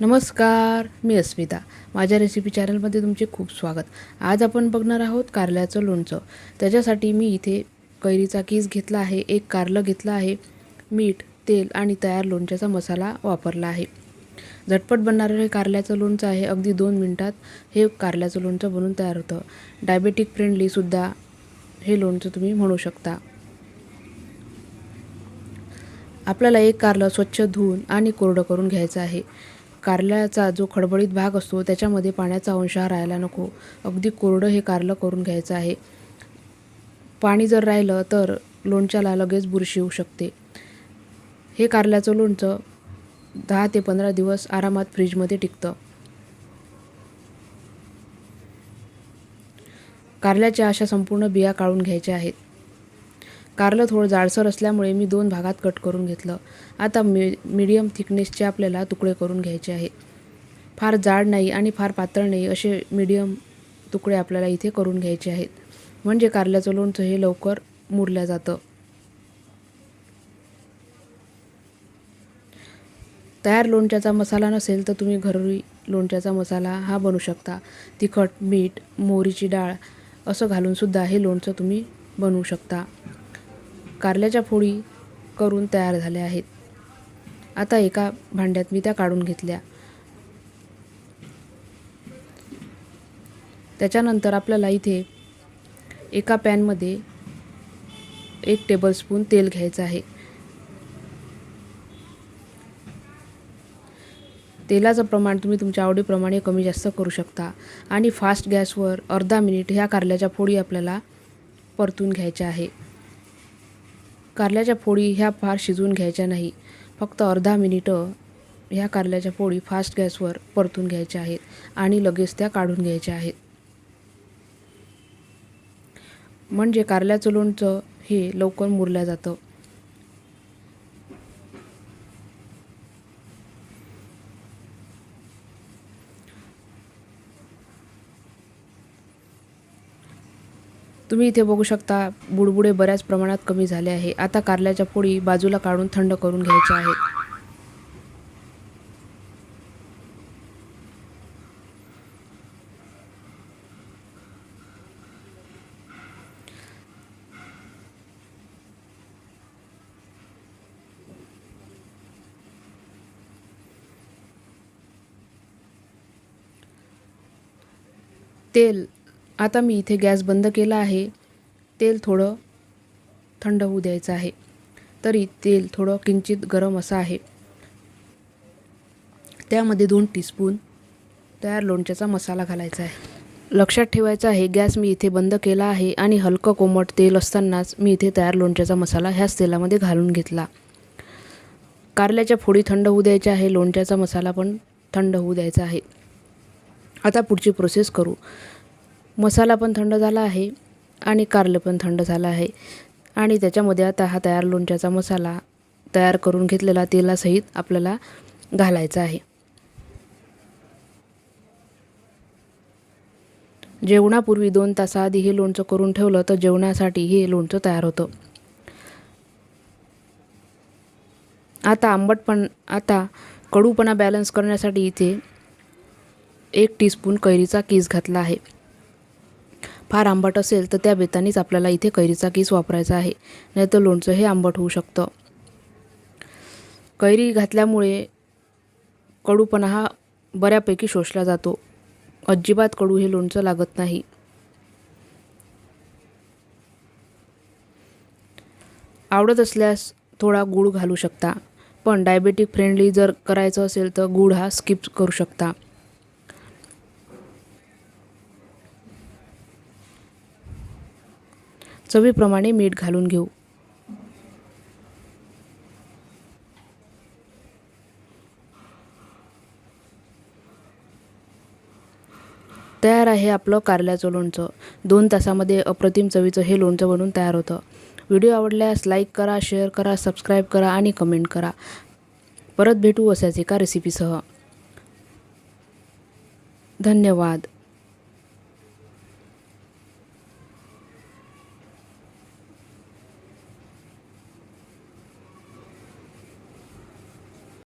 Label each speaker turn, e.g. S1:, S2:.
S1: नमस्कार मी अस्मिता. माझ्या रेसिपी चॅनलमध्ये तुमचे खूप स्वागत. आज आपण बघणार आहोत कारल्याचं लोणचं. त्याच्यासाठी मी इथे कैरीचा कीस घेतला आहे एक कारलं घेतलं आहे मीठ तेल आणि तयार लोणच्याचा मसाला वापरला आहे. झटपट बनणारं हे कारल्याचं लोणचं आहे अगदी दोन मिनटात हे कारल्याचं लोणचं बनून तयार होतं. डायबेटिक फ्रेंडलीसुद्धा हे लोणचं तुम्ही म्हणू शकता. आपल्याला एक कारलं स्वच्छ धुवून आणि कोरडं करून घ्यायचं आहे. कारल्याचा जो खडबडीत भाग असतो त्याच्यामध्ये पाण्याचा अंश हा राहायला नको. अगदी कोरडं हे कारलं करून घ्यायचं आहे. पाणी जर राहिलं तर लोणच्याला लगेच बुरशी येऊ शकते. हे कारल्याचं लोणचं दहा ते पंधरा दिवस आरामात फ्रीजमध्ये टिकतं. कारल्याच्या अशा संपूर्ण बिया काढून घ्यायच्या आहेत. कारलं थोडं जाडसर असल्यामुळे मी दोन भागात कट करून घेतलं. आता मी मीडियम थिकनेसचे आपल्याला तुकडे करून घ्यायचे आहे फार जाड नाही आणि फार पातळ नाही असे मीडियम तुकडे आपल्याला इथे करून घ्यायचे आहेत. म्हणजे कारल्याचं लोणचं हे लवकर मुरलं जातं. तयार लोणच्याचा मसाला नसेल तर तुम्ही घरी लोणच्याचा मसाला हा बनवू शकता. तिखट मीठ मोहरीची डाळ असं घालूनसुद्धा हे लोणचं तुम्ही बनवू शकता. कारल्याच्या फोडी करून तयार झाल्या आहेत. आता एका भांड्यात मी त्या काढून घेतल्या. त्याच्यानंतर आपल्याला इथे एका पॅनमध्ये एक टेबलस्पून तेल घ्यायचं आहे. तेलाचं प्रमाण तुम्ही तुमच्या आवडीप्रमाणे कमी जास्त करू शकता. आणि फास्ट गॅसवर अर्धा मिनिट ह्या कारल्याच्या फोडी आपल्याला परतून घ्यायच्या आहे. कारल्याच्या पोळी ह्या फार शिजवून घ्यायच्या नाही. फक्त अर्धा मिनिटं ह्या कारल्याच्या पोळी फास्ट गॅसवर परतून घ्यायच्या आहेत आणि लगेच त्या काढून घ्यायच्या आहेत. म्हणजे कारल्याचं लोणचं हे लवकर मुरलं जातं. तुम्ही इथे बघू शकता बुडबुडे बऱ्याच प्रमाणात कमी झाले आहे. आता कारल्याच्या पोळी बाजूला काढून थंड करून घ्यायच्या आहेत. तेल आता मी इथे गॅस बंद केला आहे. तेल थोडं थंड होऊ द्यायचं आहे. तरी तेल थोडं किंचित गरम असं आहे. त्यामध्ये दोन टीस्पून तयार लोणच्याचा मसाला घालायचा आहे. लक्षात ठेवायचं आहे गॅस मी इथे बंद केला आहे आणि हलकं कोमट तेल असतानाच मी इथे तयार लोणच्याचा मसाला ह्याच तेलामध्ये घालून घेतला. कारल्याच्या फोडी थंड होऊ द्यायच्या आहे लोणच्याचा मसाला पण थंड होऊ द्यायचा आहे. आता पुढची प्रोसेस करू. मसाला पण थंड झाला आहे आणि कारलं पण थंड झालं आहे. आणि त्याच्यामध्ये आता हा तयार लोणच्याचा मसाला तयार करून घेतलेला तेलासहित आपल्याला घालायचा आहे. जेवणापूर्वी दोन तासाआधी हे लोणचं करून ठेवलं तर जेवणासाठी हे लोणचं तयार होतं. आता आंबटपण आता कडूपणा बॅलन्स करण्यासाठी इथे एक टीस्पून कैरीचा कीस घातला आहे. फार आंबट असेल तर त्या बेतानीच आपल्याला इथे कैरीचा केस वापरायचा आहे. नाहीतर लोणचं हे आंबट होऊ शकतं. कैरी घातल्यामुळे कडूपणा हा बऱ्यापैकी शोषला जातो. अजिबात कडू हे लोणचं लागत नाही. आवडत असल्यास थोडा गूळ घालू शकता. पण डायबेटिक फ्रेंडली जर करायचं असेल तर गूळ हा स्किप करू शकता. चवीप्रमाणे मीठ घालून घेऊ. तयार आहे आपलं कारल्याचं लोणचं. दोन तासामध्ये अप्रतिम चवीचं हे लोणचं बनून तयार होतं. व्हिडिओ आवडल्यास लाईक करा शेअर करा सबस्क्राईब करा आणि कमेंट करा. परत भेटू असाच एका रेसिपीसह. धन्यवाद.